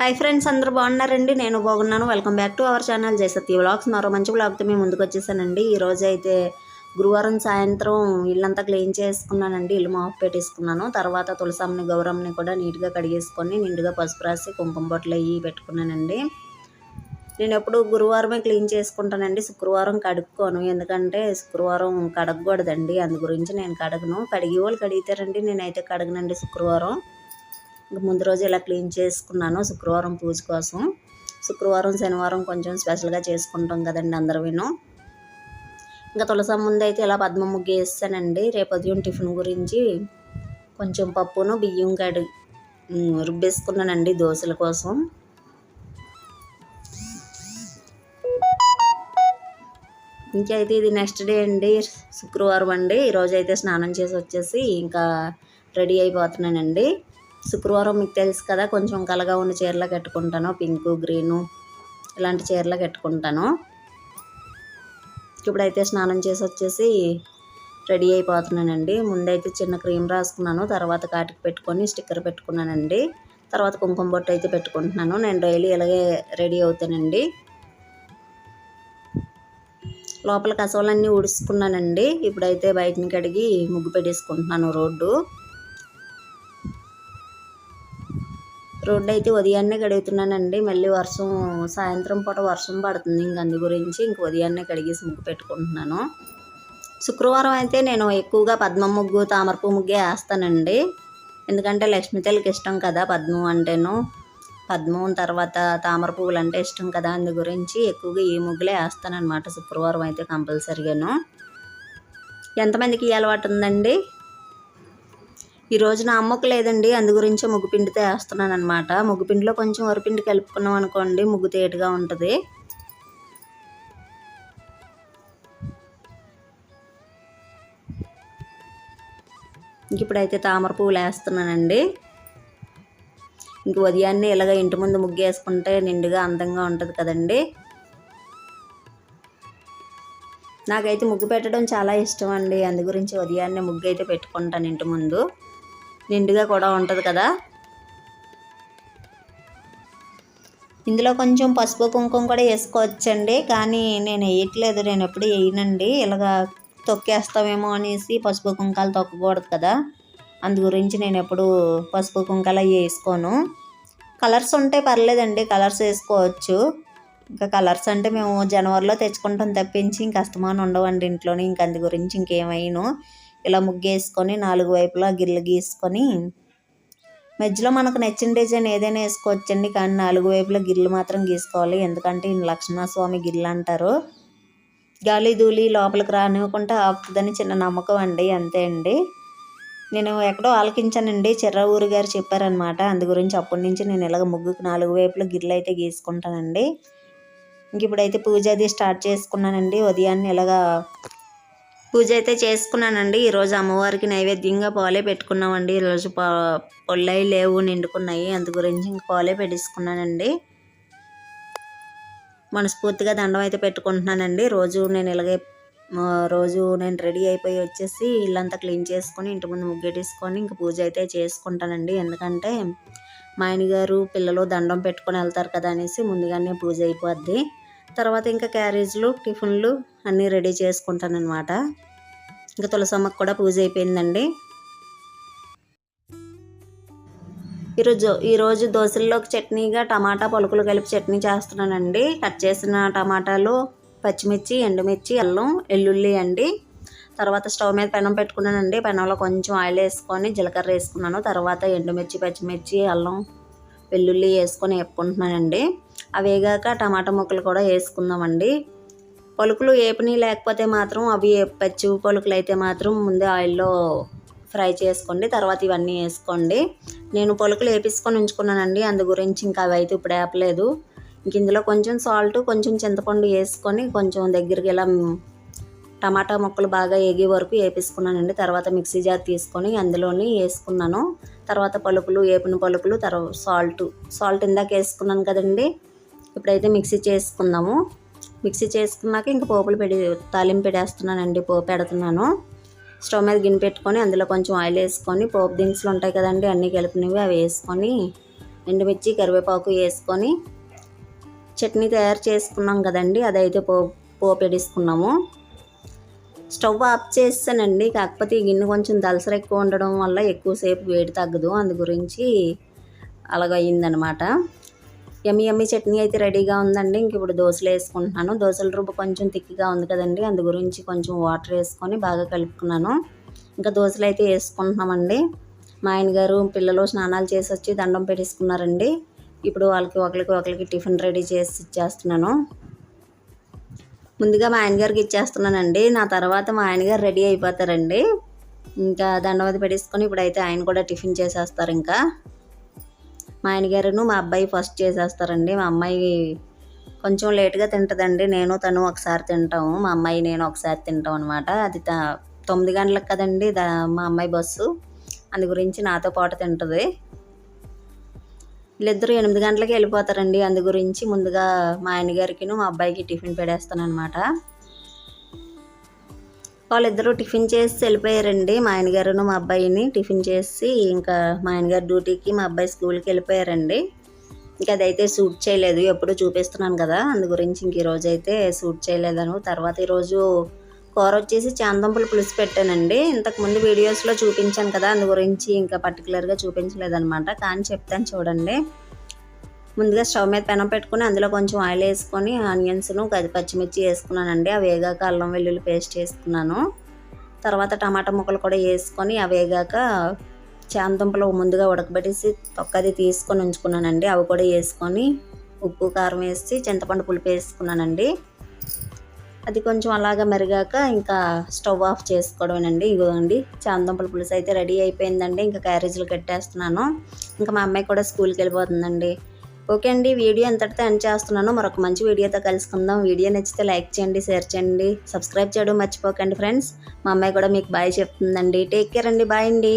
Hi friends అందరూ బాగున్నారండి? నేను బాగున్నాను. Welcome back to our channel Jayasatya vlogs మరో మంచి వ్లాగ్తో మేము ముందుకు వచ్చేసానండి. ఈరోజు అయితే గురువారం సాయంత్రం ఇల్లంతా క్లీన్ చేసుకున్నానండి. ఇల్లు మాఫ్ పెట్టేసుకున్నాను. తర్వాత తులసమ్మని గౌరమ్మని కూడా నీట్గా కడిగేసుకొని నిండుగా పసుపు రాసి కుంకుమ బొట్టలు అయ్యి పెట్టుకున్నానండి. నేను ఎప్పుడు గురువారమే క్లీన్ చేసుకుంటానండి. శుక్రవారం కడుక్కోను. ఎందుకంటే శుక్రవారం కడగకూడదండి. అందు గురించి నేను కడగను. కడిగి వాళ్ళు కడిగితారండి నేనైతే కడగనండి శుక్రవారం. ఇంక ముందు రోజు ఇలా క్లీన్ చేసుకున్నాను శుక్రవారం పూజ కోసం. శుక్రవారం శనివారం కొంచెం స్పెషల్గా చేసుకుంటాం కదండి అందరూ విను ఇంకా తులసా ముందు అయితే ఇలా పద్మ ముగ్గు వేస్తానండి. రేపు ఉదయం టిఫిన్ గురించి కొంచెం పప్పును బియ్యం కడి రుబ్బేసుకున్నానండి దోశల కోసం. ఇంకైతే ఇది నెక్స్ట్ డే అండి శుక్రవారం అండి. ఈరోజు అయితే స్నానం చేసి వచ్చేసి ఇంకా రెడీ అయిపోతున్నానండి. శుక్రవారం మీకు తెలుసు కదా కొంచెం కలగా ఉన్న చీరలు కట్టుకుంటాను. పింక్ గ్రీను ఇలాంటి చీరలు కట్టుకుంటాను. ఇప్పుడైతే స్నానం చేసి వచ్చేసి రెడీ అయిపోతున్నానండి. ముందైతే చిన్న క్రీమ్ రాసుకున్నాను తర్వాత కాటికి పెట్టుకొని స్టిక్కర్ పెట్టుకున్నానండి. తర్వాత కుంకుమ బొట్టు అయితే పెట్టుకుంటున్నాను. నేను డైలీ ఇలాగే రెడీ అవుతానండి. లోపల కసవలన్నీ ఉడుచుకున్నానండి ఇప్పుడైతే బయటని కడిగి ముగ్గు పెట్టేసుకుంటున్నాను రోడ్డు. రోడ్డు అయితే ఉదయాన్నే కడుగుతున్నానండి. మళ్ళీ వర్షం సాయంత్రం పూట వర్షం పడుతుంది. ఇంక అందు గురించి ఇంక ఉదయాన్నే కడిగేసి ముగ్గు పెట్టుకుంటున్నాను. శుక్రవారం అయితే నేను ఎక్కువగా పద్మ ముగ్గు తామరపు ముగ్గే వేస్తానండి. ఎందుకంటే లక్ష్మీ తల్లికి ఇష్టం కదా పద్మం అంటేను. పద్మం తర్వాత తామర పువ్వులు అంటే ఇష్టం కదా అందు గురించి ఎక్కువగా ఈ ముగ్గులే వేస్తానన్నమాట శుక్రవారం అయితే కంపల్సరిగాను. ఎంతమందికి అలవాటు ఉందండి? ఈరోజు నా అమ్మకు లేదండి అందు గురించి ముగ్గుపిండితో వేస్తున్నాను అనమాట ముగ్గు పిండిలో కొంచెం వరిపిండి కలుపుకున్నాం అనుకోండి ముగ్గు తేటుగా ఉంటుంది. ఇప్పుడైతే తామర పువ్వులు వేస్తున్నానండి. ఇంక ఉదయాన్నే ఇలాగ ఇంటి ముందు ముగ్గు వేసుకుంటే నిండుగా అందంగా ఉంటుంది కదండి. నాకైతే ముగ్గు పెట్టడం చాలా ఇష్టం అండి అందు గురించి ఉదయాన్నే ముగ్గు అయితే పెట్టుకుంటాను ఇంటి ముందు. నిండుగా కూడా ఉంటుంది కదా? ఇందులో కొంచెం పసుపు కుంకుమ కూడా వేసుకోవచ్చండి. కానీ నేను వేయట్లేదు. నేను ఎప్పుడు వేయనండి. ఇలాగా తొక్కేస్తామేమో అనేసి పసుపు కుంకాలు తొక్కకూడదు కదా? అందు గురించి నేను ఎప్పుడు పసుపు కుంకాలు అవి వేసుకోను. కలర్స్ ఉంటే పర్లేదండి. కలర్స్ వేసుకోవచ్చు. ఇంకా కలర్స్ అంటే మేము జనవరిలో తెచ్చుకుంటాం తప్పించి ఇంక అస్తమానం ఉండవండి ఇంట్లోని. ఇంక అందు గురించి ఇంకేమైనా ఇలా ముగ్గేసుకొని నాలుగు వైపులా గిర్లు గీసుకొని మధ్యలో మనకు నచ్చిన డిజైన్ ఏదైనా వేసుకోవచ్చండి కానీ నాలుగు వైపులా గిర్లు మాత్రం గీసుకోవాలి. ఎందుకంటే ఈయన లక్ష్మణస్వామి గిర్లు అంటారు. గాలి ధూళి లోపలికి రానివ్వకుండా ఆపుతుందని చిన్న నమ్మకం అండి అంతే అండి. నేను ఎక్కడో ఆలకించానండి చిర్ర ఊరు గారు చెప్పారనమాట అందు గురించి అప్పటి నుంచి నేను ఇలాగ ముగ్గుకు నాలుగు వైపులు గిర్లు అయితే గీసుకుంటానండి. ఇంక ఇప్పుడైతే పూజ అది స్టార్ట్ చేసుకున్నానండి. ఉదయాన్నే ఇలాగా పూజ అయితే చేసుకున్నానండి ఈరోజు అమ్మవారికి నైవేద్యంగా పాలే పెట్టుకున్నామండి. ఈరోజు పా పొల్లయి లేవు నిండుకున్నాయి. అందు గురించి ఇంక పాలే పెట్టేసుకున్నానండి. మనస్ఫూర్తిగా దండం అయితే పెట్టుకుంటున్నానండి. రోజు నేను ఇలాగే రోజు నేను రెడీ అయిపోయి వచ్చేసి ఇల్లంతా క్లీన్ చేసుకొని ఇంటి ముందు ముగ్గెట్టేసుకొని ఇంక పూజ అయితే చేసుకుంటానండి. ఎందుకంటే మా ఆయనగారు పిల్లలు దండం పెట్టుకొని వెళ్తారు కదా అనేసి ముందుగానే పూజ అయిపోద్ది. తర్వాత ఇంకా క్యారేజ్లు టిఫిన్లు అన్నీ రెడీ చేసుకుంటానన్నమాట. ఇంకా తులసమ్మకు కూడా పూజ అయిపోయిందండి. ఈరోజు ఈరోజు దోశల్లోకి చట్నీగా టమాటా పలుకులు కలిపి చట్నీ చేస్తున్నానండి. కట్ చేసిన టమాటాలు పచ్చిమిర్చి ఎండుమిర్చి అల్లం ఎల్లుల్లి అండి. తర్వాత స్టవ్ మీద పెనం పెట్టుకున్నానండి. పెనంలో కొంచెం ఆయిల్ వేసుకొని జీలకర్ర వేసుకున్నాను. తర్వాత ఎండుమిర్చి పచ్చిమిర్చి అల్లం వెల్లుల్లి వేసుకొని వేపుకుంటున్నానండి. అవి వేగాక టమాటా ముక్కలు కూడా వేసుకుందామండి. పలుకులు ఏపని లేకపోతే మాత్రం అవి పచ్చి పలుకులు అయితే మాత్రం ముందే ఆయిల్లో ఫ్రై చేసుకోండి. తర్వాత ఇవన్నీ వేసుకోండి. నేను పలుకులు వేపించుకొని ఉంచుకున్నానండి. అందు గురించి ఇంకా అవి అయితే ఇప్పుడు వేపలేదు ఇంక ఇందులో కొంచెం సాల్ట్ కొంచెం చింతపండు వేసుకొని కొంచెం దగ్గరికి ఇలా టమాటా ముక్కలు బాగా ఏగే వరకు వేపేసుకున్నానండి తర్వాత మిక్సీ జార్ తీసుకొని అందులోని వేసుకున్నాను తర్వాత పలుకులు వేపిన పలుకులు తర్వాత సాల్ట్. సాల్ట్ ఇందాక వేసుకున్నాను కదండి. ఇప్పుడైతే మిక్సీ చేసుకుందాము. మిక్సీ చేసుకున్నాక ఇంక పోపులు పెడి తాలింపు పెడేస్తున్నానండి. పోపు పెడుతున్నాను. స్టవ్ మీద గిన్నె పెట్టుకొని అందులో కొంచెం ఆయిల్ వేసుకొని పోపు దినుసులు ఉంటాయి కదండి అన్నీ కలిపినవి అవి వేసుకొని ఎండుమిర్చి కరివేపాకు వేసుకొని చట్నీ తయారు చేసుకున్నాం కదండి. అదైతే పో పోపెడేసుకున్నాము స్టవ్ ఆఫ్ చేస్తానండి. కాకపోతే ఈ గిన్నె కొంచెం దలసర ఎక్కువ ఉండడం వల్ల ఎక్కువసేపు వేడి తగ్గదు. అందు గురించి అలాగ ఎమ్మి ఎమ్మి చట్నీ అయితే రెడీగా ఉందండి. ఇంక ఇప్పుడు దోశలు వేసుకుంటున్నాను. దోశల రుబ్బు కొంచెం తిక్కిగా ఉంది కదండి. అందు గురించి కొంచెం వాటర్ వేసుకొని బాగా కలుపుకున్నాను. ఇంకా దోశలు అయితే వేసుకుంటున్నామండి. మా ఆయన గారు పిల్లలు స్నానాలు చేసి వచ్చి దండం పెట్టేసుకున్నారండి. ఇప్పుడు వాళ్ళకి ఒకరికి ఒకరికి టిఫిన్ రెడీ చేసి ఇచ్చేస్తున్నాను. ముందుగా మా ఆయనగారికి ఇచ్చేస్తున్నానండి. నా తర్వాత మా ఆయనగారు రెడీ అయిపోతారండి. ఇంకా దండవది పెట్టేసుకొని ఇప్పుడైతే ఆయన కూడా టిఫిన్ చేసేస్తారు ఇంకా. మా ఆయనగారును మా అబ్బాయి ఫస్ట్ చేసేస్తారండి. మా అమ్మాయి కొంచెం లేట్గా తింటుందండి. నేను తను ఒకసారి తింటాము. మా అమ్మాయి నేను ఒకసారి తింటాం అనమాట అది త- తొమ్మిది గంటలకు కదండి దా మా అమ్మాయి బస్సు. అందు గురించి నాతో పాటు తింటుంది. వీళ్ళిద్దరూ ఎనిమిది గంటలకి వెళ్ళిపోతారండి. అందు గురించి ముందుగా మా ఆయనగారికిను మా అబ్బాయికి టిఫిన్ పెడేస్తాను అనమాట వాళ్ళిద్దరూ టిఫిన్ చేసి వెళ్ళిపోయారండి. మా ఆయనగారును మా అబ్బాయిని టిఫిన్ చేసి ఇంకా మా ఆయన గారు డ్యూటీకి మా అబ్బాయి స్కూల్కి వెళ్ళిపోయారండి. ఇంకా అదైతే సూట్ చేయలేదు. ఎప్పుడు చూపిస్తున్నాను కదా. అందు గురించి ఇంక ఈరోజు అయితే సూట్ చేయలేదను. తర్వాత ఈరోజు కూర వచ్చేసి చాందంపులు పులుసు పెట్టానండి. ఇంతకుముందు వీడియోస్లో చూపించాను కదా అందు గురించి ఇంకా పర్టికులర్గా చూపించలేదన్నమాట. కానీ చెప్తాను చూడండి. ముందుగా స్టవ్ మీద పెనం పెట్టుకుని అందులో కొంచెం ఆయిల్ వేసుకొని ఆనియన్స్ను గది పచ్చిమిర్చి వేసుకున్నానండి. అవి వేగాక అల్లం వెల్లుల్లి పేస్ట్ వేసుకున్నాను. తర్వాత టమాటా ముక్కలు కూడా వేసుకొని అవి వేగాక చామదుంపలు ముందుగా ఉడకబెట్టేసి తొక్కది తీసుకొని ఉంచుకున్నానండి. అవి కూడా వేసుకొని ఉప్పు కారం వేసి చింతపండు పులుపు వేసుకున్నానండి. అది కొంచెం అలాగా మెరిగాక ఇంకా స్టవ్ ఆఫ్ చేసుకోవడమేనండి. ఇగోండి చామదుంపల పులుసు అయితే రెడీ అయిపోయిందండి. ఇంకా క్యారేజీలు కట్టేస్తున్నాను. ఇంకా మా అమ్మాయి కూడా స్కూల్కి వెళ్ళిపోతుందండి. ఓకే అండి వీడియో ఎంతటితో ఎండ్ చేస్తున్నాను. మరొక మంచి వీడియోతో కలుసుకుందాం. వీడియో నచ్చితే లైక్ చేయండి షేర్ చేయండి సబ్స్క్రైబ్ చేయడం మర్చిపోకండి ఫ్రెండ్స్. మా అమ్మాయి కూడా మీకు బాయ్ చెప్తుందండి. టేక్ కేర్ అండి బాయ్ అండి.